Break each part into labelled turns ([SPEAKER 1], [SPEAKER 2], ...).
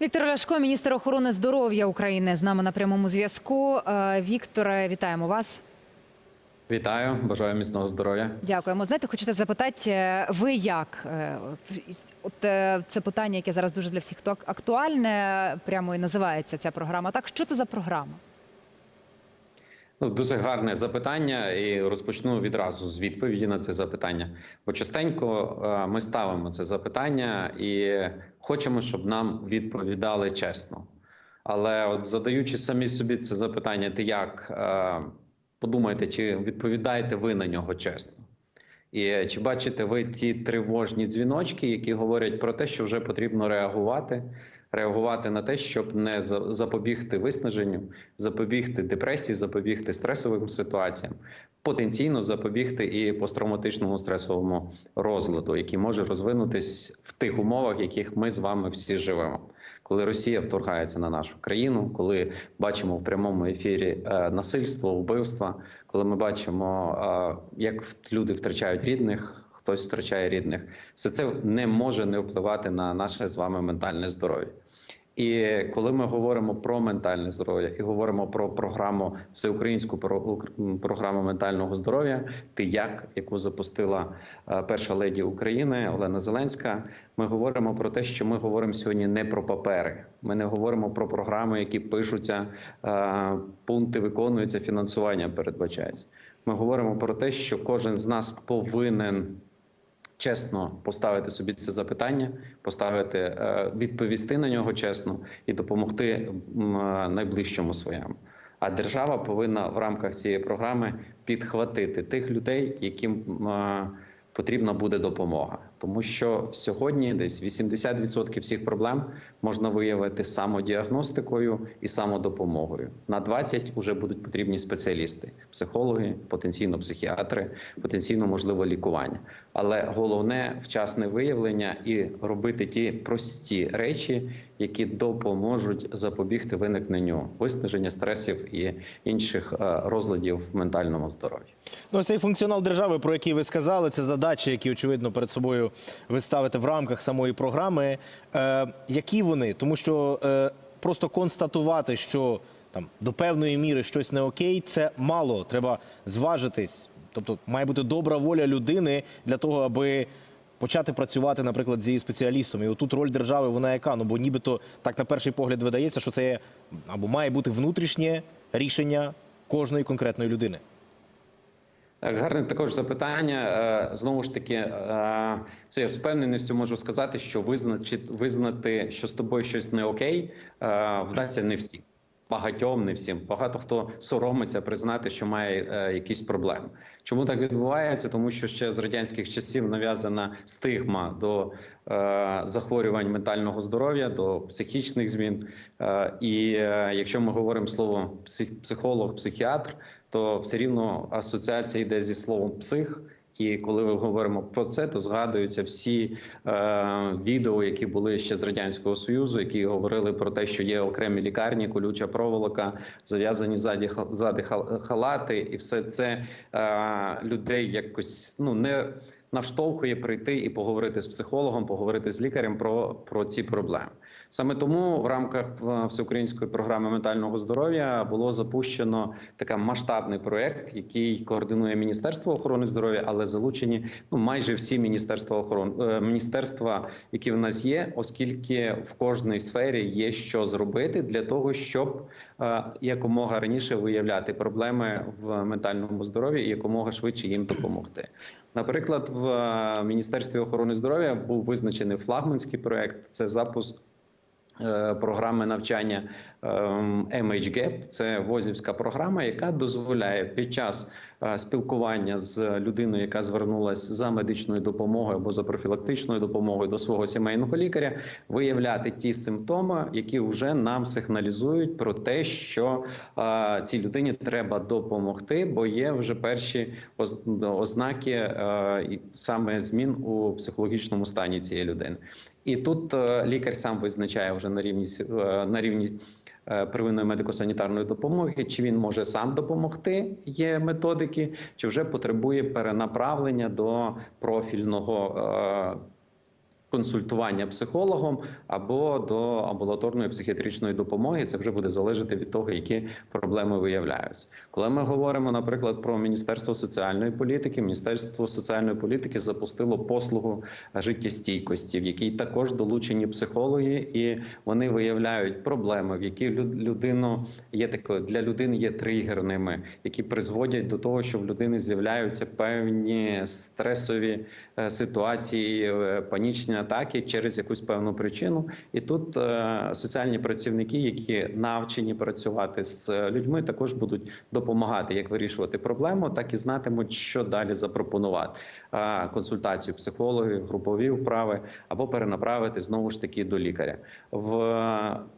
[SPEAKER 1] Віктор Ляшко, міністр охорони здоров'я України, з нами на прямому зв'язку. Е, Вікторе, вітаємо вас.
[SPEAKER 2] Вітаю, бажаю міцного здоров'я.
[SPEAKER 1] Дякуємо. Знаєте, хочете запитати, е, ви як? Е, От це питання, яке зараз дуже для всіх актуальне, прямо і називається ця програма. Так, що це за програма?
[SPEAKER 2] Ну, дуже гарне запитання, і розпочну відразу з відповіді на це запитання. Бо частенько е, ми ставимо це запитання і хочемо, щоб нам відповідали чесно. Але от задаючи самі собі це запитання, ти як е, подумайте, чи відповідаєте ви на нього чесно? І чи бачите ви ті тривожні дзвіночки, які говорять про те, що вже потрібно реагувати, реагувати на те, щоб не за- запобігти виснаженню, запобігти депресії, запобігти стресовим ситуаціям, потенційно запобігти і посттравматичному стресовому розладу, який може розвинутись в тих умовах, в яких ми з вами всі живемо. Коли Росія вторгається на нашу країну, коли бачимо в прямому ефірі е, насильство, вбивства, коли ми бачимо, е, як люди втрачають рідних, хтось втрачає рідних, все це не може не впливати на наше з вами ментальне здоров'я. І коли ми говоримо про ментальне здоров'я і говоримо про програму всеукраїнську про- програму ментального здоров'я, ти як яку запустила е, перша леді України Олена Зеленська, ми говоримо про те, що ми говоримо сьогодні не про папери. Ми не говоримо про програми, які пишуться, е, пункти виконуються, фінансування передбачається. Ми говоримо про те, що кожен з нас повинен чесно поставити собі це запитання, поставити, е, відповісти на нього чесно і допомогти е, найближчому своєму. А держава повинна в рамках цієї програми підхватити тих людей, яким е, потрібна буде допомога. Тому що сьогодні десь 80% всіх проблем можна виявити самодіагностикою і самодопомогою. На 20 вже будуть потрібні спеціалісти, психологи, потенційно психіатри, потенційно можливо лікування. Але головне вчасне виявлення і робити ті прості речі, які допоможуть запобігти виникненню виснаження стресів і інших е, розладів в ментальному здоров'ї.
[SPEAKER 3] Ну, цей функціонал держави, про який ви сказали, це задачі, які очевидно перед собою ви ставите в рамках самої програми. Е, які вони? Тому що е, просто констатувати, що там до певної міри щось не окей, це мало. Треба зважитись. Тобто має бути добра воля людини для того, аби почати працювати, наприклад, з її спеціалістом. І отут роль держави, вона яка? Ну бо нібито так на перший погляд видається, що це або має бути внутрішнє рішення кожної конкретної людини.
[SPEAKER 2] Гарне також запитання. Е, Знову ж таки, е, це я з впевненістю можу сказати, що визначити визнати, що з тобою щось не окей, е, вдасться не всім. Багатьом не всім. Багато хто соромиться признати, що має якісь проблеми. Чому так відбувається? Тому що ще з радянських часів нав'язана стигма до е, захворювань ментального здоров'я, до психічних змін. Е, і е, якщо ми говоримо слово псих, психолог, психіатр, то все рівно асоціація йде зі словом псих. І коли ми говоримо про це, то згадуються всі е, відео, які були ще з радянського союзу, які говорили про те, що є окремі лікарні, колюча проволока, зав'язані ззаді ха- хал- халати, і все це е, людей якось ну не наштовхує прийти і поговорити з психологом, поговорити з лікарем про, про ці проблеми. Саме тому в рамках е, всеукраїнської програми ментального здоров'я було запущено такий масштабний проект, який координує Міністерство охорони здоров'я, але залучені ну майже всі міністерства охорони е, міністерства, які в нас є, оскільки в кожній сфері є що зробити для того, щоб е, якомога раніше виявляти проблеми в ментальному здоров'ї і якомога швидше їм допомогти. Наприклад, в Міністерстві охорони здоров'я був визначений флагманський проект. Це запуск програми навчання ем, MHGAP. Це возівська програма, яка дозволяє під час е, спілкування з людиною, яка звернулася за медичною допомогою або за профілактичною допомогою до свого сімейного лікаря, виявляти ті симптоми, які вже нам сигналізують про те, що е, цій людині треба допомогти, бо є вже перші оз- ознаки е, саме змін у психологічному стані цієї людини. І тут е, лікар сам визначає вже на рівні е, на рівні е, первинної медико-санітарної допомоги, чи він може сам допомогти, є методики, чи вже потребує перенаправлення до профільного консультування психологом або до амбулаторної психіатричної допомоги. Це вже буде залежати від того, які проблеми виявляються. Коли ми говоримо, наприклад, про Міністерство соціальної політики, Міністерство соціальної політики запустило послугу життєстійкості, в якій також долучені психологи, і вони виявляють проблеми, в які лю- людину є такою для людини є тригерними, які призводять до того, що в людини з'являються певні стресові е, ситуації, е, панічні атаки через якусь певну причину. І тут е, соціальні працівники, які навчені працювати з людьми, також будуть допомагати як вирішувати проблему, так і знатимуть, що далі запропонувати. Е, Консультацію психологів, групові вправи або перенаправити знову ж таки до лікаря. В,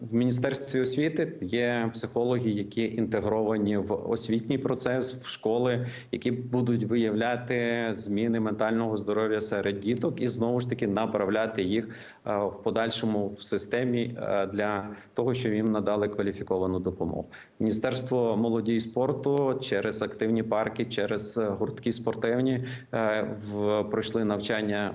[SPEAKER 2] в міністерстві освіти є психологи, які інтегровані в освітній процес, в школи, які будуть виявляти зміни ментального здоров'я серед діток, і знову ж таки направляти їх е, в подальшому в системі е, для того, щоб їм надали кваліфіковану допомогу. Міністерство молоді і спорту через активні парки, через гуртки спортивні е, в пройшли навчання.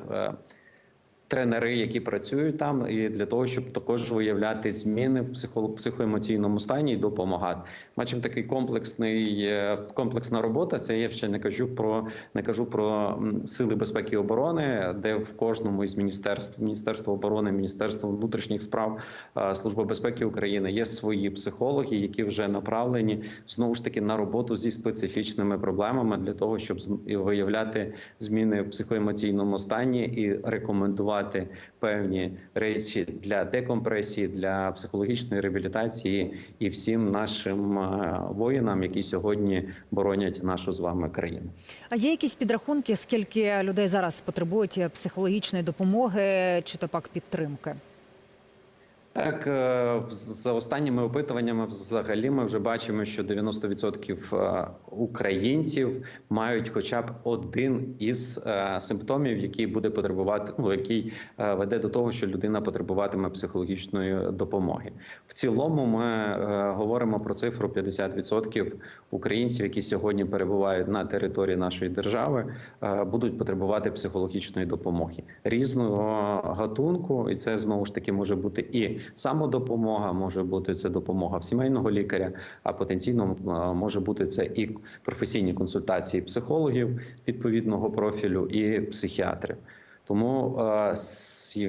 [SPEAKER 2] Тренери, які працюють там, і для того, щоб також виявляти зміни в психо- психоемоційному стані і допомагати. Бачимо такий комплексний е, комплексна робота. Це я ще не кажу про не кажу про сили безпеки і оборони, де в кожному із міністерств Міністерство оборони, Міністерство внутрішніх справ, е, Служба безпеки України є свої психологи, які вже направлені знову ж таки на роботу зі специфічними проблемами для того, щоб виявляти зміни в психоемоційному стані і рекомендувати певні речі для декомпресії, для психологічної реабілітації і всім нашим е, воїнам, які сьогодні боронять нашу з вами країну.
[SPEAKER 1] А є якісь підрахунки, скільки людей зараз потребують психологічної допомоги чи то пак підтримки?
[SPEAKER 2] Так, е, за останніми опитуваннями, взагалі, ми вже бачимо, що 90% е, українців мають хоча б один із е, симптомів, який буде потребувати, ну який веде до того, що людина потребуватиме психологічної допомоги. В цілому, ми говоримо про цифру 50% українців, які сьогодні перебувають на території нашої держави, будуть потребувати психологічної допомоги різного гатунку, і це знову ж таки може бути і самодопомога, може бути це допомога в сімейного лікаря, а потенційно е, може бути це і професійні консультації психологів відповідного профілю і психіатрів. Тому е,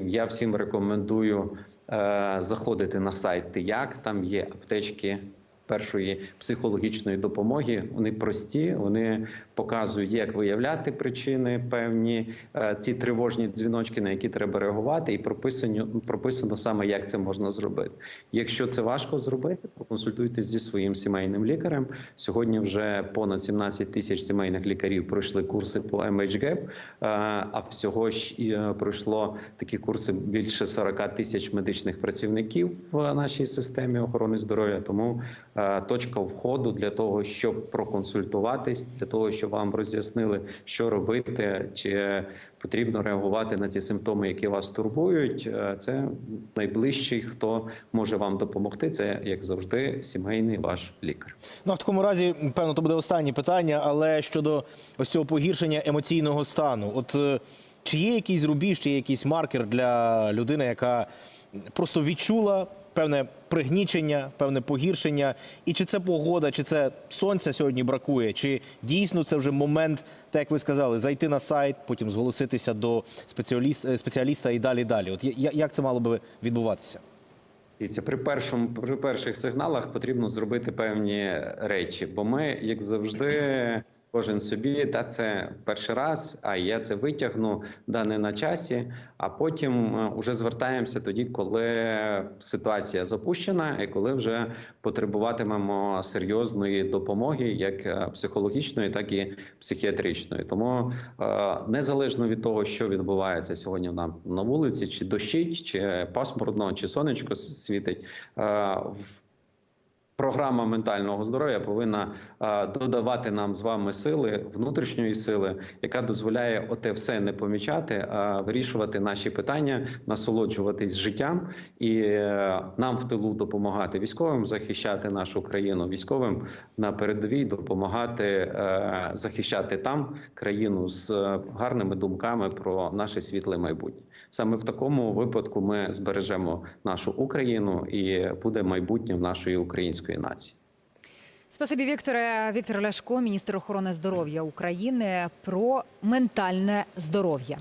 [SPEAKER 2] я всім рекомендую е, заходити на сайт ТИЯК, там є аптечки. Першої психологічної допомоги вони прості, вони показують, як виявляти причини певні е, ці тривожні дзвіночки, на які треба реагувати, і прописано, прописано саме, як це можна зробити. Якщо це важко зробити, проконсультуйтесь зі своїм сімейним лікарем. Сьогодні вже понад 17 тисяч сімейних лікарів пройшли курси по MHGAP, е, а всього ж е, пройшло такі курси більше 40 тисяч медичних працівників в нашій системі охорони здоров'я. Тому точка входу для того, щоб проконсультуватись, для того, щоб вам роз'яснили, що робити, чи потрібно реагувати на ці симптоми, які вас турбують. е, Це найближчий, хто може вам допомогти. Це як завжди, сімейний ваш лікар.
[SPEAKER 3] Ну, а в такому разі, певно, то буде останнє питання, але щодо ось цього погіршення емоційного стану. От е, чи є якийсь рубіж, чи є якийсь маркер для людини, яка просто відчула певне пригнічення, певне погіршення, і чи це погода, чи це сонця сьогодні бракує, чи дійсно це вже момент, так як ви сказали, зайти на сайт, потім зголоситися до спеціаліста, спеціаліста і далі далі. От як це мало би відбуватися?
[SPEAKER 2] При першому при перших сигналах потрібно зробити певні речі, бо ми, як завжди, кожен собі, та це перший раз, а я це витягну, да не на часі. А потім е, уже звертаємося тоді, коли ситуація запущена, і коли вже потребуватимемо серйозної допомоги, як е, психологічної, так і психіатричної. Тому е, незалежно від того, що відбувається сьогодні на, на вулиці, чи дощить, чи пасмурно, чи сонечко світить. е, в програма ментального здоров'я повинна додавати нам з вами сили, внутрішньої сили, яка дозволяє оте все не помічати, а вирішувати наші питання, насолоджуватись життям і е, нам в тилу допомагати військовим, захищати нашу країну, військовим на передовій допомагати е, захищати там країну з е, гарними думками про наше світле майбутнє. Саме в такому випадку ми збережемо нашу Україну і буде майбутнє в нашої української нації.
[SPEAKER 1] Спасибі, Вікторе. Віктор Ляшко, міністр охорони здоров'я України, про ментальне здоров'я.